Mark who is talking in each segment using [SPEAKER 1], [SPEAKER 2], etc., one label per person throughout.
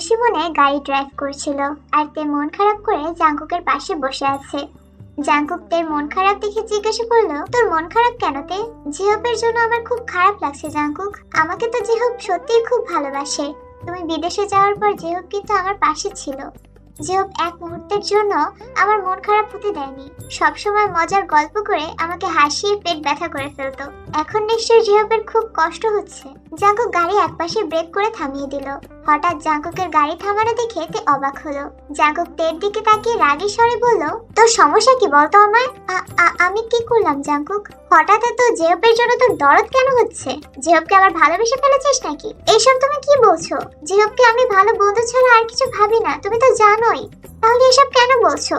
[SPEAKER 1] খুশি মনে গাড়ি ড্রাইভ করছিল আর তে মন খারাপ করে জাঙ্কুকের পাশে বসে আছে। জাঙ্কুক তের মন খারাপ দেখে জিজ্ঞাসা করল, তোর মন খারাপ কেন তে? জিহপের জন্য আমার খুব খারাপ লাগছে জাঙ্কুক। আমাকে তো জিহপ সত্যিই খুব ভালোবাসে। তুমি বিদেশে যাওয়ার পর জিহপ কিন্তু আমার পাশে ছিল। জিহপ এক মুহূর্তের জন্য আমার মন খারাপ হতে দেয়নি। সবসময় মজার গল্প করে আমাকে হাসিয়ে পেট ব্যথা করে ফেলতো। এখন নিশ্চয়ই জিহপের খুব কষ্ট হচ্ছে। জাঙ্কুক গাড়ি একপাশে ব্রেক করে থামিয়ে দিল। হঠাৎ জাঙ্কুকের গাড়ি থামানো দেখে তে অবাক হলো। জাঙ্কুক তের দিকে তাকিয়ে রাগী স্বরে বলল, তোর সমস্যা কি বলতো আমায়? আমি কি করলাম জাঙ্কুক? হঠাৎ এত জেহপের জন্য তোর দরদ কেন হচ্ছে? জেহপকে আবার ভালোবেসে ফেলেছিস নাকি? এইসব তুমি কি বলছো? জেহপকে আমি ভালো বন্ধু ছাড়া আর কিছু ভাবি না, তুমি তো জানোই। তাহলে এসব কেন বলছো?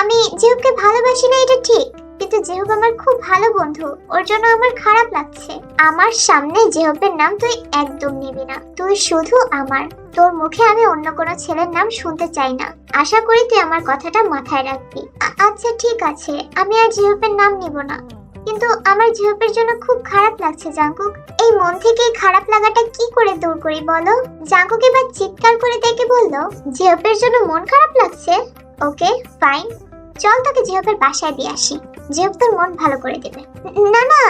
[SPEAKER 1] আমি জেহবকে ভালোবাসি না, এটা ঠিক। কিন্তু জেহব আমার খুব ভালো বন্ধু, ওর জন্য আমার খারাপ লাগছে। আমার সামনে জেহবের নাম তুই একদম নিবি না, তুই শুধু আমার। তোর মুখে আমি অন্য কোনো ছেলের নাম শুনতে চাই না। আশা করি তুই আমার কথাটা মাথায় রাখবি। আচ্ছা ঠিক আছে, আমি আর জেহবের নাম নিব না। কিন্তু আমার জেহবের জন্য খুব খারাপ লাগছে, জাঙ্কুক। এই মন থেকে খারাপ লাগাটা কি করে দূর করি বলো? জাঙ্কুক এবার চিৎকার করে দেখে বলল জেহবের জন্য মন খারাপ লাগছে? Okay, fine. চল তোকে জিহবের বাসায় দিয়ে আসি। জিহব তোর মন ভালো করে দেবে। না না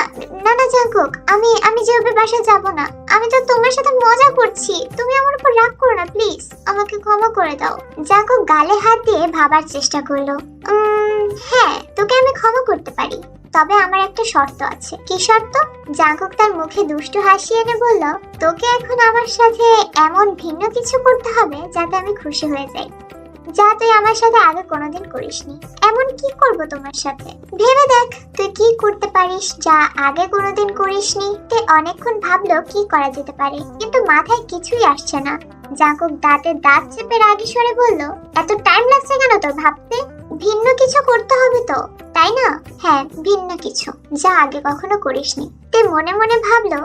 [SPEAKER 1] না না, জাঙ্কুক, আমি আমি বাসায় যাব না। আমি তো তোমার সাথে মজা করছি। তুমি আমার উপর রাগ করো না, প্লিজ। আমাকে ক্ষমা করে দাও। জাঙ্কুক গালে হাত দিয়ে ভাবার চেষ্টা করল। হ্যাঁ তোকে আমি ক্ষমা করতে পারি। তবে আমার একটা শর্ত আছে। কি শর্ত? জাঙ্কুক তার মুখে দুষ্টু হাসি এনে বলল, তোকে এখন আমার সাথে এমন ভিন্ন কিছু করতে হবে যাতে আমি খুশি হয়ে যাই। যা তুই আমার সাথে আগে কোনোদিন করিসনি। এমন কি করব তোমার সাথে? ভেবে দেখ, তুই কি করতে পারিস যা আগে কোনোদিন করিসনি? তে অনেকক্ষণ ভাবলো কি করা যেতে পারে? কিন্তু মাথায় কিছুই আসছে না। জাঙ্কুক দাঁতে দাঁত চেপে রাগি সরে বলল, এত টাইম লাগছে কেন তোর ভাবতে? ভিন্ন কিছু করতে হবে তো, তাই না? হ্যাঁ ভিন্ন কিছু, যা আগে কখনো করিসনি। তে মনে মনে ভাবলো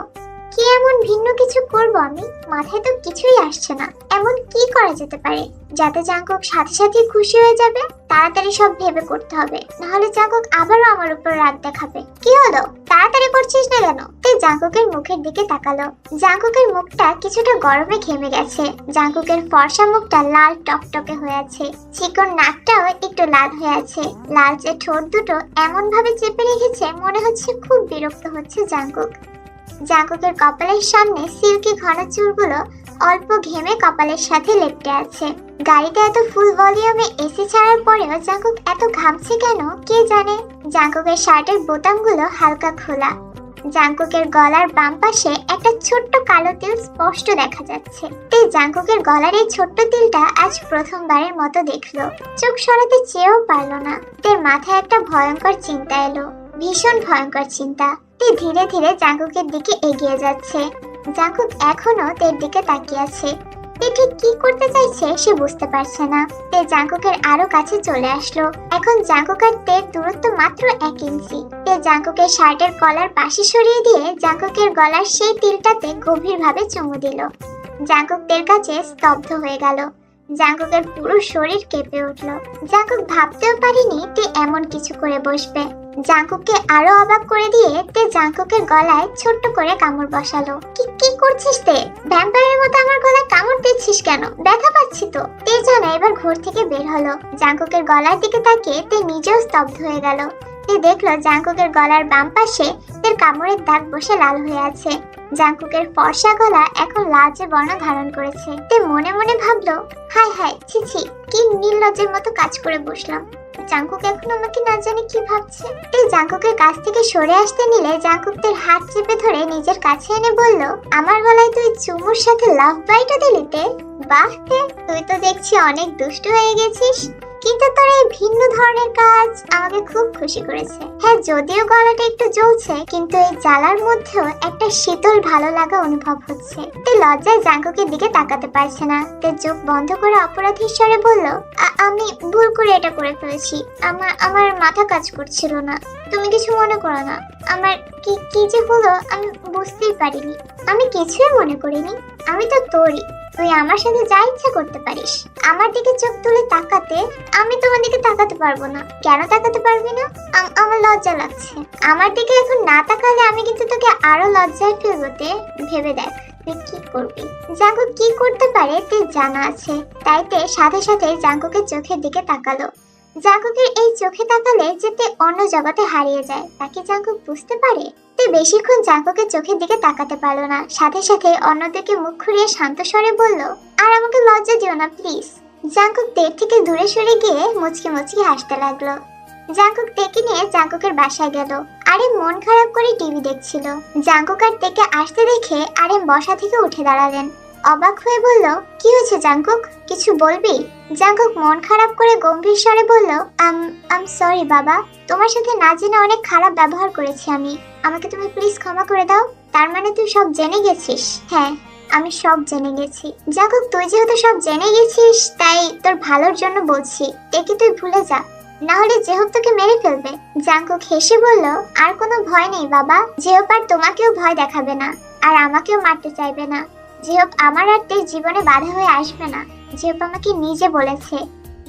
[SPEAKER 1] কি এমন ভিন্ন কিছু করব আমি? মাথায় তো কিছুই আসছে না। এমন কি করা যেতে পারে? যাতে জাঙ্কুক সাথে সাথে খুশি হয়ে যাবে, তাড়াতাড়ি সব ভেবে করতে হবে। নাহলে জাঙ্কুক আবারও আমার উপর রাগ দেখাবে। কি হলো? তাড়াতাড়ি করছিস না কেন? তুই জাঙ্কুকের মুখের দিকে তাকালো। জাঙ্কুকের মুখটা কিছুটা গরমে ঘেমে গেছে। জাঙ্কুকের ফর্সা মুখটা লাল টকটকে হয়ে আছে। চিকন নাকটাও একটু লাল হয়ে আছে। লালচে ঠোঁট দুটো এমন ভাবে চেপে রেখেছে, মনে হচ্ছে খুব বিরক্ত হচ্ছে জাঙ্কুক জাঙ্কুকের কপালের সামনে সিল্কি ঘন চুলগুলো অল্প ঘেমে কপালের সাথে লেপটে আছে। গাড়িতে এত ফুল ভলিউমে এসি ছাড়ার পরেও জাঙ্কুক এত ঘামছে কেন, কে জানে? জাঙ্কুকের শার্টের বোতামগুলো হালকা খোলা। জাঙ্কুকের গলার বাম পাশে একটা ছোট্ট কালো তিল স্পষ্ট দেখা যাচ্ছে। তে জাঙ্কুকের গলার এই ছোট্ট তিলটা আজ প্রথমবারের মতো দেখল। চোখ সরাতে চেয়েও পারল না। তার মাথায় একটা ভয়ঙ্কর চিন্তা এলো। ভীষণ ভয়ঙ্কর চিন্তা। তে ধীরে ধীরে জাঙ্কুকের দিকে এগিয়ে যাচ্ছে। জাঙ্কুক এখনও তের দিকে তাকিয়ে আছে। তে ঠিক কি করতে চাইছে সে বুঝতে পারছে না। তে জাঙ্কুকের আরও কাছে চলে আসলো। এখন জাঙ্কুক আর তের দূরত্ব মাত্র এক ইঞ্চি। তে জাঙ্কুকের শার্টের কলার পাশে সরিয়ে দিয়ে জাঙ্কুকের গলার সেই তিলটাতে গভীরভাবে চুমু দিল। জাঙ্কুক তের কাছে স্তব্ধ হয়ে গেল। জাঙ্কুকের পুরো শরীর কেঁপে উঠল। জাঙ্কুক ভাবতেও পারিনি তে এমন কিছু করে বসবে। জাঙ্কুককে আরও অবাক করে দিয়ে তে জাঙ্কুকের গলায় ছোট্ট করে কামড় বসালো। কি কি করছিস তে? ভ্যাম্পায়ারের মতো আমার গলায় কামড় দিচ্ছিস কেন? ব্যথা পাচ্ছি তো। তে জানা এবার ঘর থেকে বের হলো। জাঙ্কুকের গলার দিকে তাকিয়ে তে নিজেও স্তব্ধ হয়ে গেল। তে দেখল জাঙ্কুকের গলার বাম পাশে তের কামড়ের দাগ বসে লাল হয়ে আছে। জাঙ্কুকের ফর্সা গলা এখন লালচে বর্ণ ধারণ করেছে। তে মনে মনে ভাবলো হায় হায় ছি ছি, কি নির্লজ্জের মতো কাজ করে বসলাম জাঙ্কুক এখন আমাকে না জানি কি ভাবছে। এই জাঙ্কুকের কাছ থেকে সরে আসতে নিলে জাঙ্কুকদের হাত চেপে ধরে নিজের কাছে এনে বলল, আমার গলায় তুই চুমুর সাথে লাভ বাইটও দিলিতে বাহ তুই তো দেখছি অনেক দুষ্ট হয়ে গেছিস। কিন্তু তোর এই ভিন্ন ধরনের কাজ আমাকে খুব খুশি করেছে। হ্যাঁ যদিও গলাটা একটু জ্বলছে, কিন্তু এই জ্বালার মধ্যেও একটা শীতল ভালো লাগা অনুভব হচ্ছে। তে লজ্জায় জাঙ্কুকের দিকে তাকাতে পারছে না। তে চোখ বন্ধ করে অপরাধীর স্বরে বলল আমি ভুল করে এটা করে ফেলেছি। আমার আমার মাথা কাজ করছিল না। তুমি কিছু মনে করো না। আমার কি কি যে হলো, আমি বুঝতেই পারিনি। আমি কিছুই মনে করিনি। আমি তো তোরই। তুই আমার সাথে যা ইচ্ছা করতে পারিস। আমার দিকে চোখ তুলে তাকাতে আমি তোমার দিকে তাকাতে পারব না। কেন তাকাতে পারবি না? আম- আমার লজ্জা লাগছে। আমার দিকে এখন না তাকালে আমি কিন্তু তোকে আরও লজ্জায় ফেলব তে। ভেবে দেখ, তুই কি করবি? জাঙ্কুক কি করতে পারে তে জানা আছে। তাই তে সাথে সাথে জাঙ্কুকের চোখের দিকে তাকালো। জাঙ্কুকের এই চোখে তাকালে যে তে অন্য জগতে হারিয়ে যায় তাকে জাঙ্কুক বুঝতে পারে? তে বেশিক্ষণ জাঙ্কুকের চোখের দিকে তাকাতে পারল না। সাথে সাথে অন্যদিকে মুখ ঘুরিয়ে শান্ত স্বরে বলল, আর আমাকে লজ্জা দিও না, প্লিজ। জাঙ্কুক তের থেকে দূরে সরে গিয়ে মুচকি মুচকি হাসতে লাগল। জাঙ্কুক তেকে নিয়ে জাঙ্কুকের বাসায় গেল। আরে মন খারাপ করে টিভি দেখছিল। জাঙ্কুক আর আসতে দেখে আরে বসা থেকে উঠে দাঁড়ালেন। অবাক হয়ে বলল, কি হয়েছে জাঙ্কুক কিছু বলবি? জাঙ্কুক মন খারাপ করে গম্ভীর স্বরে বলল, আম আম সরি বাবা। তোমার সাথে না জেনে অনেক খারাপ ব্যবহার করেছি আমি। আমাকে তুমি প্লিজ ক্ষমা করে দাও। তার মানে তুই সব জেনে গেছিস? হ্যাঁ আমি সব জেনে গেছি। জাঙ্কুক তুই যেহেতু সব জেনে গেছিস, তাই তোর ভালোর জন্য বলছি। একে তুই ভুলে যা। না হলে জেহব তোকে মেরে ফেলবে। জাঙ্কুক হেসে বলল, আর কোনো ভয় নেই বাবা। জেহব আর তোমাকেও ভয় দেখাবে না। আর আমাকেও মারতে চাইবে না। জেহব আমার আর তের জীবনে বাধা হয়ে আসবে না জেহব আমাকে নিজে বলেছে।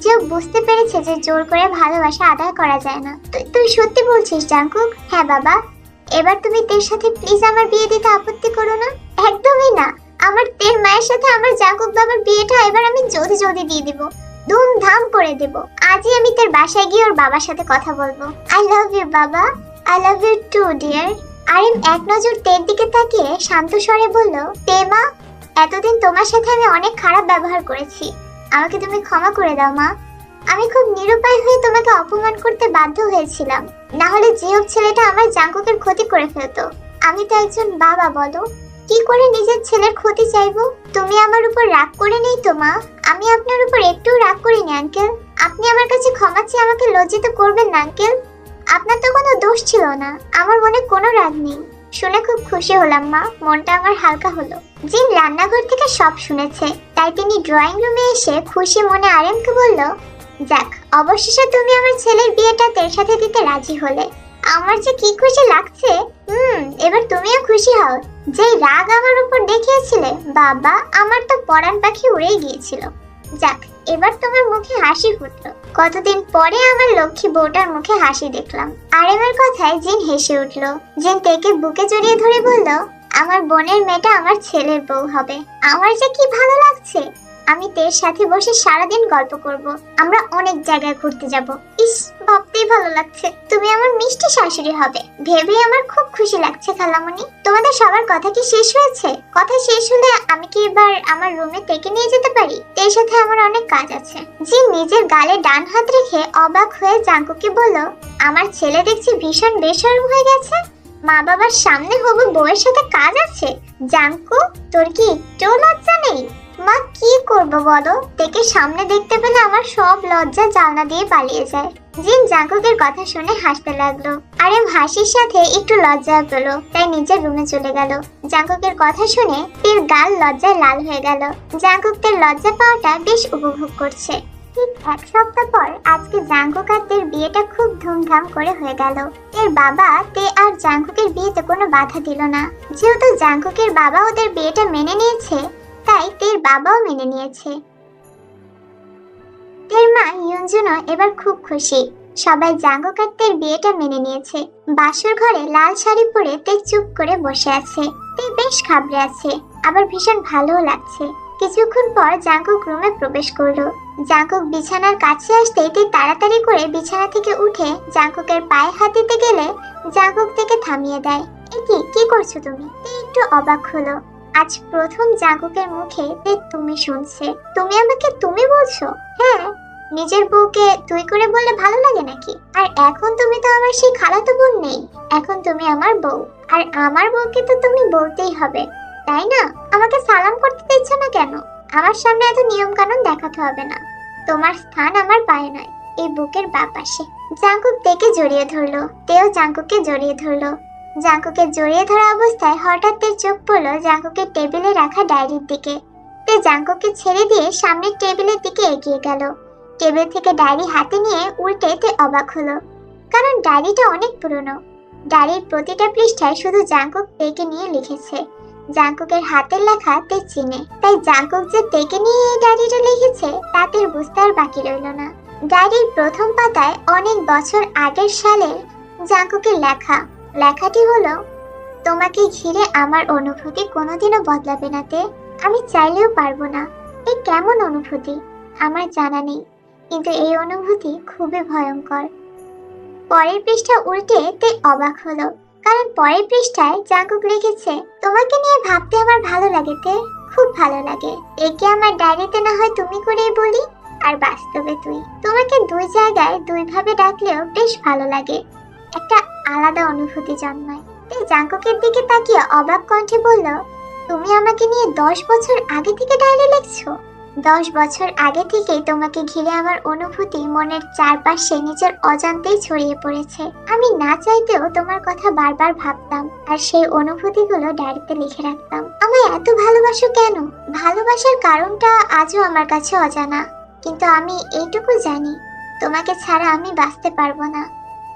[SPEAKER 1] জেহব বুঝতে পেরেছে যে জোর করে ভালোবাসা আদায় করা যায় না। তুই তুই সত্যি বলছিস জাঙ্কুক হ্যাঁ বাবা। এবার তুমি তের সাথে প্লিজ আমার বিয়ে দিতে আপত্তি করো না। একদমই না। আমার তের মায়ের সাথে আমার জাঙ্কুক বাবার বিয়েটা এবার আমি জলদি জলদি দিয়ে দিব। ধুমধাম করে দেব। আজই আমি তার বাসায় গিয়ে ওর বাবার সাথে কথা বলব। আই লাভ ইউ বাবা। I love you too dear Arim এক নজর তের দিকে তাকিয়ে শান্ত স্বরে বলল, তে মা এতদিন তোমার সাথে আমি অনেক খারাপ ব্যবহার করেছি। আমাকে তুমি ক্ষমা করে দাও, মা। আমি খুব নিরুপায় হয়ে তোমাকে অপমান করতে বাধ্য হয়েছিলাম। না হলে হোক ছেলেটা আমার জাঙ্কুকের ক্ষতি করে ফেলতো। আমি তো একজন বাবা, বলো। কি করে নিজের ছেলের ক্ষতি চাইব? তুমি আমার উপর রাগ করে নেই তো, মা? আমি আপনার উপর একটু রাগ করিনি, আঙ্কেল। আপনি আমার কাছে ক্ষমা চেয়ে আমাকে লজ্জিত করবেন না, আঙ্কেল। আপনার তো কোনো দোষ ছিল না। আমার মনে কোনো রাগ নেই। শুনে খুব খুশি হলাম, মা। মনটা আমার হালকা হলো। জিন রান্নাঘর থেকে সব শুনেছে, তাই তিনি ড্রয়িং রুমে এসে খুশি মনে আরেমকে বলল, যাক, অবশেষে তুমি আমার ছেলের বিয়েটা তের সাথে দিতে রাজি হলে। আমার যে কি খুশি লাগছে, হুম, এবার তুমিও খুশি হও। যেই রাগ আমার উপর দেখিয়েছিলে, বাবা, আমার তো পরাণ পাখি উড়েই গিয়েছিল। যাক, এবার তোমার মুখে হাসি ফুটলো। কতদিন পরে আমার লক্ষ্মী বউটার মুখে হাসি দেখলাম। আর আরেমের কথায় জিন হেসে উঠল। জিন তেকে বুকে জড়িয়ে ধরে বলল আমার বোনের মেয়েটা আমার ছেলের বউ হবে। আমার যে কি ভালো লাগছে? আমি তের সাথে বসে সারাদিন গল্প করব। আমরা অনেক জায়গায় ঘুরতে যাব। ইস, ভাবতেই ভালো লাগছে। তুমি আমার মিষ্টি শাশুড়ি হবে। ভেবেই আমার খুব খুশি লাগছে খালামণি তোমাদের সবার কথা কি শেষ হয়েছে? কথা শেষ হলে আমি কি এবার আমার রুমে থেকে নিয়ে যেতে পারি? এর সাথে আমার অনেক কাজ আছে। জি, নিজের গালে ডান হাত রেখে অবাক হয়ে জাঙ্কুকে বলল, আমার ছেলে দেখছি ভীষণ বেশরম হয়ে গেছে। মা বাবার সামনে হবু বউয়ের সাথে কাজ আছে? জাঙ্কু, তোর কি একটু লজ্জা নেই? মা, কি করব বলো? তেকে সামনে দেখতে পেলে আমার সব লজ্জা জানলা দিয়ে পালিয়ে যায়। জিন জাঙ্কুকের কথা শুনে হাসতে লাগল। আরেম হাসির সাথে একটু লজ্জা পেল, তাই নিজের রুমে চলে গেল। জাঙ্কুকের কথা শুনে তের গাল লজ্জায় লাল হয়ে গেল। জাঙ্কুক তের লজ্জা পাওয়াটা বেশ উপভোগ করছে। ঠিক এক সপ্তাহ পর আজকে জাঙ্কুক আর বিয়েটা খুব ধুমধাম করে হয়ে গেল। এর বাবা তে আর জাঙ্কুকের বিয়েতে কোনো বাধা দিল না। যেহেতু জাঙ্কুকের বাবা ওদের বিয়েটা মেনে নিয়েছে, তাই তের বাবাও মেনে নিয়েছে। তের মা ইয়ঞ্জুনও এবার খুব খুশি। সবাই জাঙ্গক আর বিয়েটা মেনে নিয়েছে। বাসর ঘরে লাল শাড়ি পরে তে চুপ করে বসে আছে। তে বেশ খাবড়ে আছে, আবার ভীষণ ভালোও লাগছে। কিছুক্ষণ পর জাঙ্কুক রুমে প্রবেশ করল। জাঙ্কুক বিছানার কাছে আসতেই তে তাড়াতাড়ি করে বিছানা থেকে উঠে জাঙ্কুকের পায়ে হাত দিতে গেলে জাঙ্কুক থেকে থামিয়ে দেয়। এ কি? কি করছ তুমি? তে একটু অবাক হলো। আজ প্রথম জাঙ্কুকের মুখে তে তুমি শুনছে। তুমি আমাকে তুমি বলছো? হ্যাঁ। নিজের বউকে তুই করে বললে ভালো লাগে নাকি? আর এখন তুমি তো আমার সেই খালাতো বোন নেই। এখন তুমি আমার বউ। আর আমার বউকে তো তুমি বলতেই হবে। তাই না? আমাকে সালাম করতে দিচ্ছ না কেন? আমার সামনে এত নিয়ম কানুন দেখাতে হবে না। তোমার স্থান আমার পায়ে নয়, এই বুকের বা পাশে। জাঙ্কুক তেকে জড়িয়ে ধরলো, তেও জাঙ্কুককে জড়িয়ে ধরলো। জাঙ্কুকে জড়িয়ে ধরা অবস্থায় হঠাৎ তের চোখ পড়ল জাঙ্কুকের টেবিলে রাখা ডায়েরির দিকে। তে জাঙ্কুককে ছেড়ে দিয়ে সামনের টেবিলের দিকে এগিয়ে গেল। টেবিল থেকে ডায়েরি হাতে নিয়ে উল্টে তে অবাক হলো, কারণ ডায়েরিটা অনেক পুরনো। ডায়েরির প্রতিটা পৃষ্ঠায় শুধু জাঙ্কুক তেকে নিয়ে লিখেছে। জাঙ্কুকের হাতের লেখা তে চিনে। তাই জাঙ্কুক যে ডেকে নিয়ে এই ডায়েরিটা লিখেছে তাতে বুঝতে আর বাকি রইল না। ডায়েরির প্রথম পাতায় অনেক বছর আগের সালের জাঙ্কুকের লেখা। লেখাটি হলো, তোমাকে ঘিরে আমার অনুভূতি কোনোদিনও বদলাবে না তে। আমি চাইলেও পারব না। এ কেমন অনুভূতি? আমার জানা নেই। কিন্তু এই অনুভূতি খুবই ভয়ঙ্কর। পরের পৃষ্ঠা উল্টে তে অবাক হলো। কারণ পরের পৃষ্ঠায় জাঙ্কুক লিখেছে, তোমাকে নিয়ে ভাবতে আমার ভালো লাগে তে, খুব ভালো লাগে। একে আমার ডায়েরিতে না হয় তুমি করেই বলি। আর বাস্তবে তুই। তোমাকে দুই জায়গায় দুইভাবে ডাকলেও বেশ ভালো লাগে। একটা আলাদা অনুভূতি জন্মায় তে জাঙ্কুকের দিকে তাকিয়ে অবাক কণ্ঠে বলল, তুমি আমাকে নিয়ে দশ বছর আগে থেকে ডায়েরি লিখছো? দশ বছর আগে থেকেই তোমাকে ঘিরে আমার অনুভূতি মনের চারপাশে নিজের অজান্তেই ছড়িয়ে পড়েছে। আমি না চাইতেও তোমার কথা বারবার ভাবতাম আর সেই অনুভূতিগুলো ডায়েরিতে লিখে রাখতাম। আমায় এত ভালোবাসো কেন? ভালোবাসার কারণটা আজও আমার কাছে অজানা। কিন্তু আমি এইটুকু জানি, তোমাকে ছাড়া আমি বাঁচতে পারব না।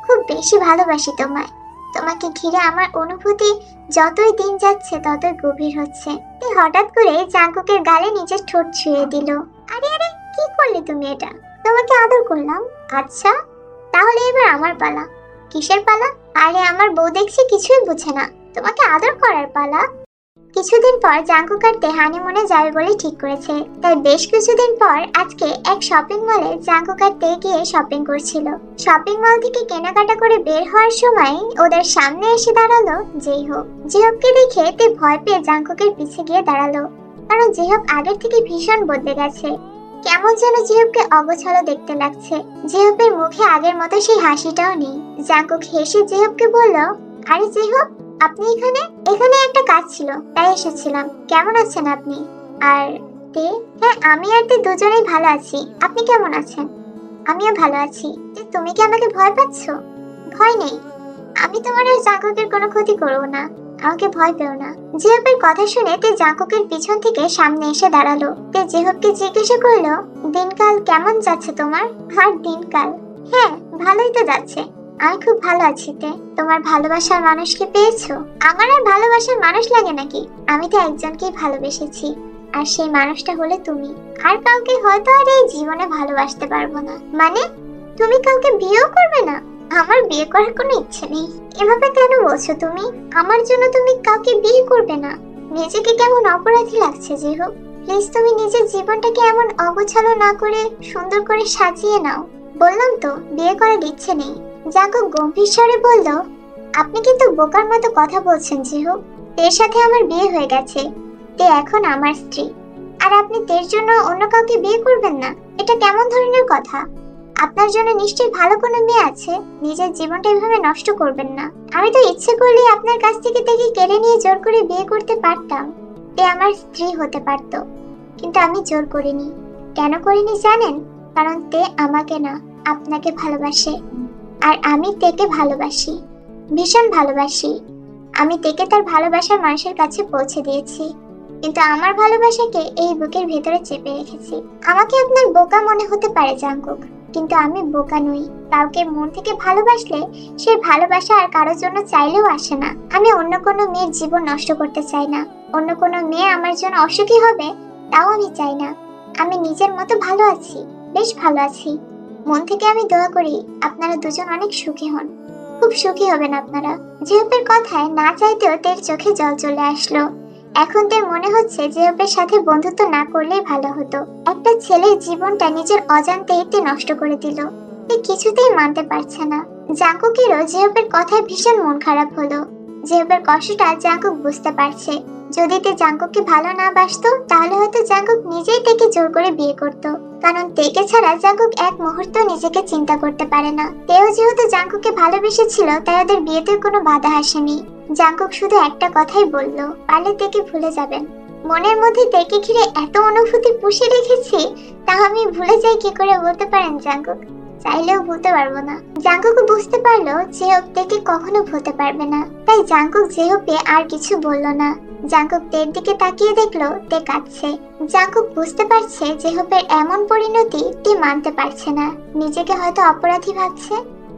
[SPEAKER 1] খুব বেশি ভালোবাসি তোমায়। তোমাকে ঘিরে আমার অনুভূতি যতই দিন যাচ্ছে ততই গভীর হচ্ছে। তুই হঠাৎ করে জাঙ্কুকের গালে নিজের ঠোঁট ছুঁয়ে দিল। আরে আরে, কি করলে তুমি এটা? তোমাকে আদর করলাম। আচ্ছা তাহলে এবার আমার পালা। কিসের পালা? আরে, আমার বউ দেখছি কিছুই বুঝে না। তোমাকে আদর করার পালা? কিছুদিন পর জাঙ্কুক আর তেহানি মনে যাবে বলে ঠিক করেছে। তাই বেশ কিছুদিন পর আজকে এক শপিং মলে জাঙ্কুক আর তে গিয়ে শপিং করছিল। শপিং মল থেকে কেনাকাটা করে বের হওয়ার সময় ওদের সামনে এসে দাঁড়াল জেহব জেহবকে দেখে তে ভয় পেয়ে জাঙ্কুকের পিছে গিয়ে দাঁড়াল। কারণ জেহব আগের থেকে ভীষণ বদলে গেছে। কেমন যেন জেহবকে অগোছালো দেখতে লাগছে। জেহবের মুখে আগের মতো সেই হাসিটাও নেই। জাঙ্কুক হেসে জেহবকে বলল, আরে জেহব আপনি এখানে? এখানে একটা কাজ ছিল, তাই এসেছিলাম। কেমন আছেন আপনি? আর তে? হ্যাঁ আমি আর তে দুজনেই ভালো আছি। আপনি কেমন আছেন? আমিও ভালো আছি। তুমি কি আমাকে ভয় পাচ্ছ? ভয় নেই। আমি তোমার আর জাঙ্কুকের কোনো ক্ষতি করব না। আমাকে ভয় পেও না। জেহবের কথা শুনে তে জাঙ্কুকের পিছন থেকে সামনে এসে দাঁড়াল। তে জেহবকে জিজ্ঞাসা করল, দিনকাল কেমন যাচ্ছে তোমার? আর দিনকাল? হ্যাঁ ভালোই তো যাচ্ছে। আমি খুব ভালো আছি তে। তোমার ভালোবাসার মানুষকে পেয়েছ? আমার আর ভালোবাসার মানুষ লাগে নাকি? আমি তো একজনকেই ভালোবেসেছি। আর সেই মানুষটা হলে তুমি। আর কাউকে হয়তো আর এই জীবনে ভালোবাসতে পারব না। মানে তুমি কাউকে বিয়েও করবে না? আমার বিয়ে করার কোনো ইচ্ছে নেই। এভাবে কেন বলছো তুমি? আমার জন্য তুমি কাউকে বিয়ে করবে না। নিজেকে কেমন অপরাধী লাগছে যে হোক। প্লিজ তুমি নিজের জীবনটাকে এমন অগোছালো না করে, সুন্দর করে সাজিয়ে নাও। বললাম তো, বিয়ে করার ইচ্ছে নেই। জাগো গম্ভীর স্বরে বলল, আপনি কিন্তু বোকার মতো কথা বলছেন, জিহু। তের সাথে আমার বিয়ে হয়ে গেছে। তে এখন আমার স্ত্রী। আর আপনি তের জন্য অন্য কাউকে বিয়ে করবেন না? এটা কেমন ধরনের কথা? আপনার জন্য নিশ্চয়ই ভালো কোনো মেয়ে আছে। নিজের জীবনটা এভাবে নষ্ট করবেন না। আমি তো ইচ্ছে করলে আপনার কাছ থেকে তাকে কেড়ে নিয়ে জোর করে বিয়ে করতে পারতাম। তে আমার স্ত্রী হতে পারত। কিন্তু আমি জোর করিনি। কেন করিনি জানেন? কারণ তে আমাকে না, আপনাকে ভালোবাসে। আর আমি তেকে ভালোবাসি, ভীষণ ভালোবাসি। আমি তেকে তার ভালোবাসার মানুষের কাছে পৌঁছে দিয়েছি। কিন্তু আমার ভালোবাসাকে এই বুকের ভেতরে চেপে রেখেছি। আমাকে আপনার বোকা মনে হতে পারে, জাঙ্কুক, কিন্তু আমি বোকা নই। কাউকে মন থেকে ভালোবাসলে সেই ভালোবাসা আর কারোর জন্য চাইলেও আসে না। আমি অন্য কোনো মেয়ের জীবন নষ্ট করতে চাই না। অন্য কোনো মেয়ে আমার জন্য অসুখী হবে, তাও আমি চাই না। আমি নিজের মতো ভালো আছি, বেশ ভালো আছি। মন থেকে আমি দোয়া করি আপনারা দুজন অনেক সুখী হন। খুব সুখী হবেন আপনারা। জেহপের কথায় না চাইতেও তের চোখে জল চলে আসলো। এখন তের মনে হচ্ছে জেহপের সাথে বন্ধুত্ব না করলেই ভালো হতো। একটা ছেলের জীবনটা নিজের অজান্তেই তে নষ্ট করে দিল। তে কিছুতেই মানতে পারছে না। জাঙ্কুকেরও জেহপের কথায় ভীষণ মন খারাপ হলো। জেহপের কষ্টটা জাঙ্কুক বুঝতে পারছে। যদি তে জাঙ্কুককে ভালো না বাসতো, তাহলে হয়তো জাঙ্কুক নিজেই তেকে জোর করে বিয়ে করতো। কারণ তেকে ছাড়া জাঙ্কুক এক মুহূর্ত নিজেকে চিন্তা করতে পারে না। তেও যেহেতু জাঙ্কুককে ভালোবেসেছিল, তাই ওদের বিয়েতে কোনো বাধা আসেনি। জাঙ্কুক শুধু একটা কথাই বলল, পারলে তেকে ভুলে যাবেন। মনের মধ্যে তেকে ঘিরে এত অনুভূতি পুষে রেখেছি, তা আমি ভুলে যাই কি করে বলতে পারেন জাঙ্কুক? চাইলেও ভুলতে পারব না। জাঙ্কুক বুঝতে পারল, যে হোক তেকে কখনো ভুলতে পারবে না। তাই জাঙ্কুক জেহবকে আর কিছু বলল না। জাঙ্কুক তের দিকে তাকিয়ে দেখল তে কাঁদছে। জাঙ্কুক বুঝতে পারছে জেহবের এমন পরিণতি তে মানতে পারছে না। নিজেকে হয়তো অপরাধী ভাবছে।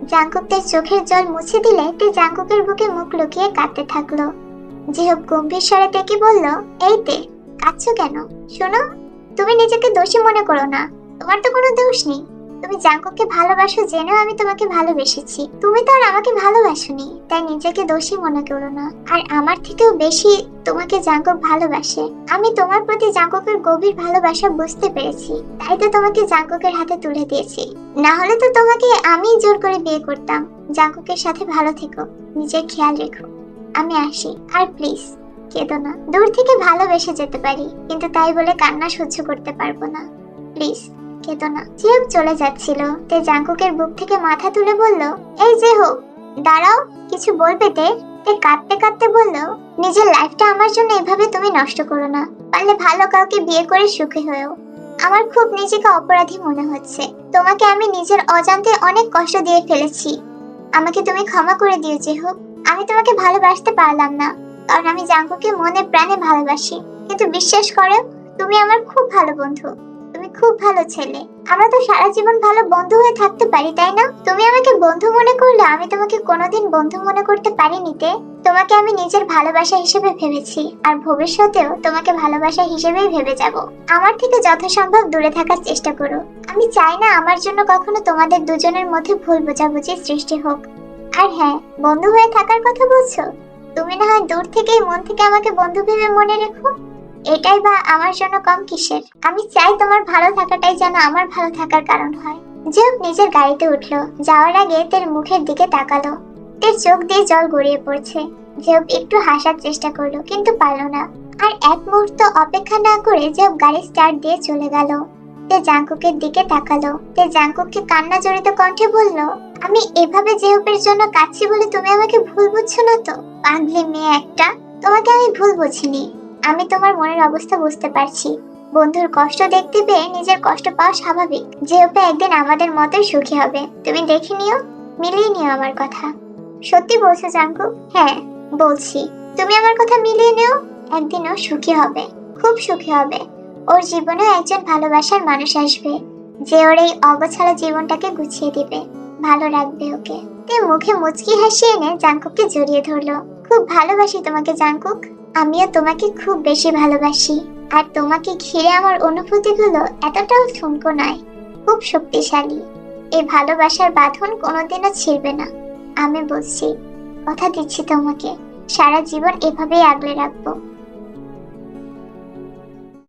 [SPEAKER 1] জাঙ্কুক তের চোখের জল মুছে দিলে তে জাঙ্কুকের বুকে মুখ লুকিয়ে কাঁদতে থাকল। জেহব গম্ভীর স্বরে তেকে বলল, এই তে, কাঁদছো কেন? শোনো, তুমি নিজেকে দোষী মনে করো না। তোমার তো কোনো দোষ নেই। তুমি জাঙ্কুককে ভালোবাসো জেনেও আমি তোমাকে ভালোবেসেছি। তুমি তো আর আমাকে ভালোবাসোনি, তাই নিজেকে দোষী মনে করো না। আর আমার থেকেও বেশি তোমাকে জাঙ্কুক ভালোবাসে। আমি তোমার প্রতি জাঙ্কুকের গভীর ভালোবাসা বুঝতে পেরেছি, তাই তো তোমাকে জাঙ্কুকের হাতে তুলে দিয়েছি। না হলে তো তোমাকে আমি জোর করে বিয়ে করতাম। জাঙ্কুকের সাথে ভালো থেকো, নিজের খেয়াল রেখো। আমি আসি, আর প্লিজ, কেঁদো না। দূর থেকে ভালোবেসে যেতে পারি, কিন্তু তাই বলে কান্না সহ্য করতে পারব না। প্লিজ কেঁদো না জিয়ক চলে যাচ্ছিল। তে জাঙ্কুকের বুক থেকে মাথা তুলে বলল, এই যে হোক, দাঁড়াও, কিছু বলবে তে? তে কাঁদতে কাঁদতে বলল, নিজের লাইফটা আমার জন্য এভাবে তুমি নষ্ট করো না। পারলে ভালো কাউকে বিয়ে করে সুখী হয়েও। আমার খুব নিজেকে অপরাধী মনে হচ্ছে। তোমাকে আমি নিজের অজান্তে অনেক কষ্ট দিয়ে ফেলেছি। আমাকে তুমি ক্ষমা করে দিও, যে হোক। আমি তোমাকে ভালোবাসতে পারলাম না। কারণ আমি জাঙ্কুকে মনে প্রাণে ভালোবাসি। কিন্তু বিশ্বাস করো, তুমি আমার খুব ভালো বন্ধু। তুমি খুব ভালো ছেলে। আমরা তো সারা জীবন ভালো বন্ধু হয়ে থাকতে পারি, তাই না? তুমি আমাকে বন্ধু মনে করলে আমি তোমাকে কোনোদিন বন্ধু মনে করতে পারিনি তে। তোমাকে আমি নিজের ভালোবাসা হিসেবে ভেবেছি, আর ভবিষ্যতেও তোমাকে ভালোবাসা হিসেবেই ভেবে যাব। আমার থেকে যথাসম্ভব দূরে থাকার চেষ্টা করো। আমি চাই না আমার জন্য কখনো তোমাদের দুজনের মধ্যে ভুল বোঝাবুঝি সৃষ্টি হোক। আর হ্যাঁ বন্ধু হয়ে থাকার কথা বলছো? তুমি না হয় দূর থেকেই মন থেকে আমাকে বন্ধু ভেবে মনে রেখো। এটাই বা আমার জন্য কম কিসের? আমি চাই তোমার ভালো থাকাটাই যেন আমার ভালো থাকার কারণ হয়। জেব নিজের গাড়িতে উঠল। যাওয়ার আগে তের মুখের দিকে তাকালো। তের চোখ দিয়ে জল গড়িয়ে পড়ছে। জেব একটু হাসার চেষ্টা করল, কিন্তু পারল না। আর এক মুহূর্ত অপেক্ষা না করে জেব গাড়ি স্টার্ট দিয়ে চলে গেল। তে জাঙ্কুকের দিকে তাকালো। তে জাঙ্কুককে কান্না জড়িত কণ্ঠে বলল, আমি এভাবে জেহপের জন্য কাঁদছি বলে তুমি আমাকে ভুল বুঝছ না তো? পাগলি মেয়ে একটা। তোমাকে আমি ভুল বুঝিনি। আমি তোমার মনের অবস্থা বুঝতে পারছি। বন্ধুর কষ্ট দেখতে পেয়ে নিজের কষ্ট পাওয়া স্বাভাবিক জেহপে একদিন আমাদের মতোই সুখী হবে। তুমি দেখে নিও, মিলিয়ে নিও আমার কথা। সত্যি বলছো, জাঙ্কু? হ্যাঁ বলছি। তুমি আমার কথা মিলিয়ে নিও একদিনও সুখী হবে, খুব সুখী হবে। ওর জীবনে একজন ভালোবাসার মানুষ আসবে, যে ওর এই অগোছালো জীবনটাকে গুছিয়ে দিবে। ভালো রাখবে ওকে। তে মুখে মুচকি হাসি এনে জাঙ্কুককে জড়িয়ে ধরলো। খুব ভালোবাসি তোমাকে, জাঙ্কুক। আমিও তোমাকে খুব বেশি ভালোবাসি। আর তোমাকে ঘিরে আমার অনুভূতিগুলো এতটাও ঠুনকো নয়। খুব শক্তিশালী। এই ভালোবাসার বাঁধন কোনোদিনও ছিঁড়বে না। আমি বলছি, কথা দিচ্ছি তোমাকে। সারা জীবন এভাবেই আগলে রাখব।